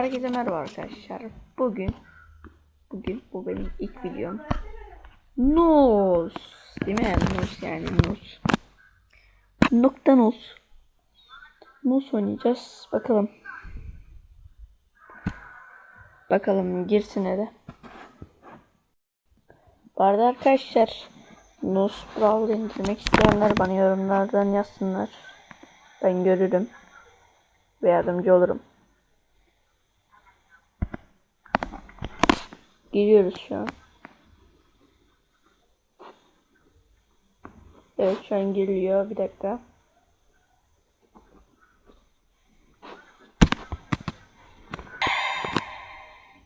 Herkese merhaba arkadaşlar. Bugün bugün bu benim ilk videom. Nus değil mi? Nus yani Nus. Nokta Nus. Nus oynayacağız. Bakalım. Bakalım girsin hele. Bu arada arkadaşlar Nus Brawl indirmek isteyenler bana yorumlardan yazsınlar. Ben görürüm. Ve yardımcı olurum. Giriyoruz şu an. Evet şu an giriliyor. Bir dakika.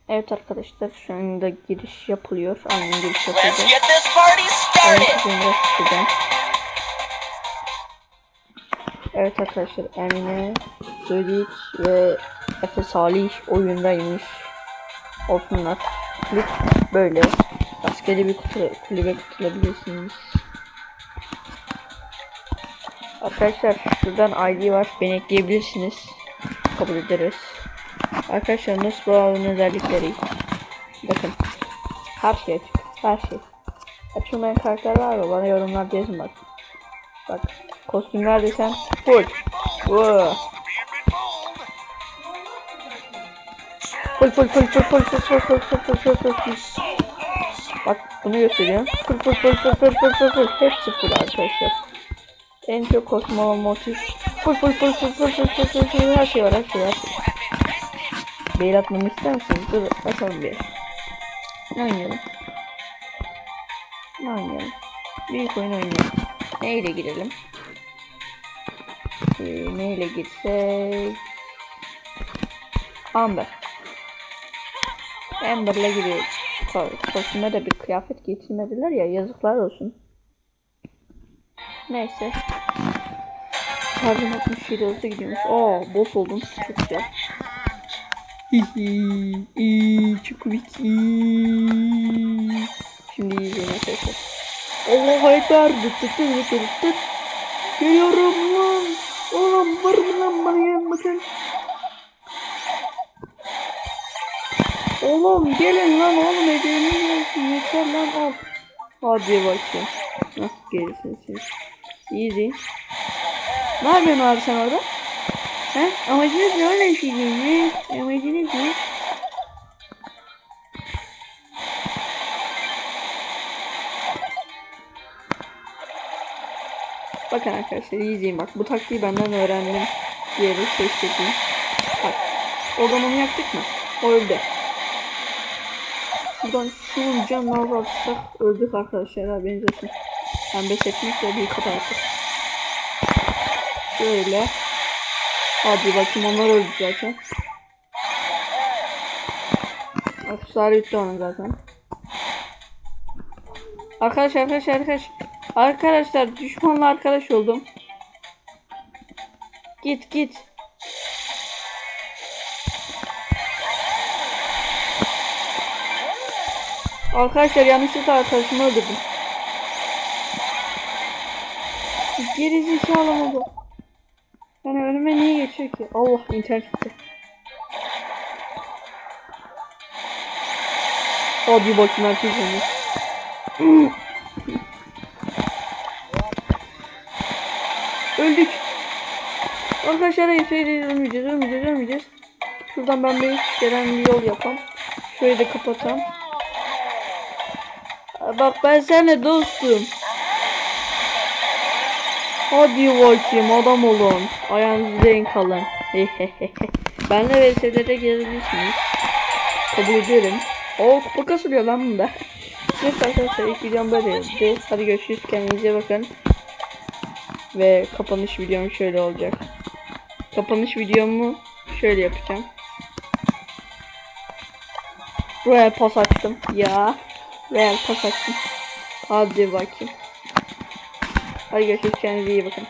Evet arkadaşlar şu anda giriş yapılıyor. Aynen giriş tutacağım. Evet arkadaşlar Emine, Södik ve Efe Salih oyundaymış. Olsunlar. Kulüp böyle. Askeri bir kutu, kulübe katılabilirsiniz. Arkadaşlar şuradan ID var. Beni ekleyebilirsiniz. Kabul ederiz. Arkadaşlar nasıl bağlı özellikleri. Bakın. Her şey açık. Her şey. Açılmayan karakter var mı? Bana yorumlarda yazın bak. Bak. Kostümler desen full. Wow. Full full full full full full full full full full full full full. Bak bunu gösteriyorum. Full full full full full full full full. Hepsi full arkadaşlar. En çok kostüm olan motif. Full full full full full full full full full her şey var her şey var. Mail atmamı ister misiniz? Dur bakalım bir. Ne oynayalım? Ne oynayalım? Büyük oyun oynayalım. Neyle girelim? Ee, neyle girsek? Amber. Amber'la giriyoruz. Ko- Kostüme de bir kıyafet getirmediler ya yazıklar olsun. Neyse. Pardon 67 hızlı gidiyormuş. Aa boss oldum. Çok güzel. Hihi, çok komik. Şimdi izleyin arkadaşlar. Allahu Ekber. Dıt dıt dıt dıt dıt. Geliyorum lan. Oğlum var mı lan bana gelin bakın. Oğlum gelin lan oğlum hediyemi gelsin yeter lan al. Hadi bakayım. Hah gerisin siz. Easy. Ne yapıyorsun abi sen orada? He? Amacınız ne öyle şey ne? Amacınız ne? Bakın arkadaşlar izleyin bak bu taktiği benden öğrendim diyerek seçtim. Bak onu yaktık mı? Öldü. Buradan şu canına baksak öldük arkadaşlar haberiniz olsun. Pembe seçmekle bir kadar artık. Şöyle. Hadi bakayım onlar öldü zaten. Aksesuar bitti onun zaten. Arkadaş arkadaş arkadaş. Arkadaşlar düşmanla arkadaş oldum. Git git. Arkadaşlar yanlışlıkla arkadaşımı öldürdüm. Geri zekalı mı bu? Yani önüme niye geçiyor ki? Allah internet gitti. Hadi bakayım herkes onu. Öldük. Arkadaşlar hayır hayır ölmeyeceğiz ölmeyeceğiz ölmeyeceğiz. Şuradan ben bir gelen bir yol yapam. Şöyle de kapatam. Bak ben seninle dostum. Hadi bakayım adam olun. Ayağınızı denk alın. Benle VS'lere gelebilirsiniz. Kabul ederim. Oo kupa kasılıyor lan bunda. Neyse arkadaşlar ilk videom böyleydi. Hadi görüşürüz kendinize bakın. Ve kapanış videom şöyle olacak. Kapanış videomu şöyle yapacağım. Royal pas açtım. Ya. Royal pas açtım. Hadi bakayım. Hadi görüşürüz kendinize iyi bakın.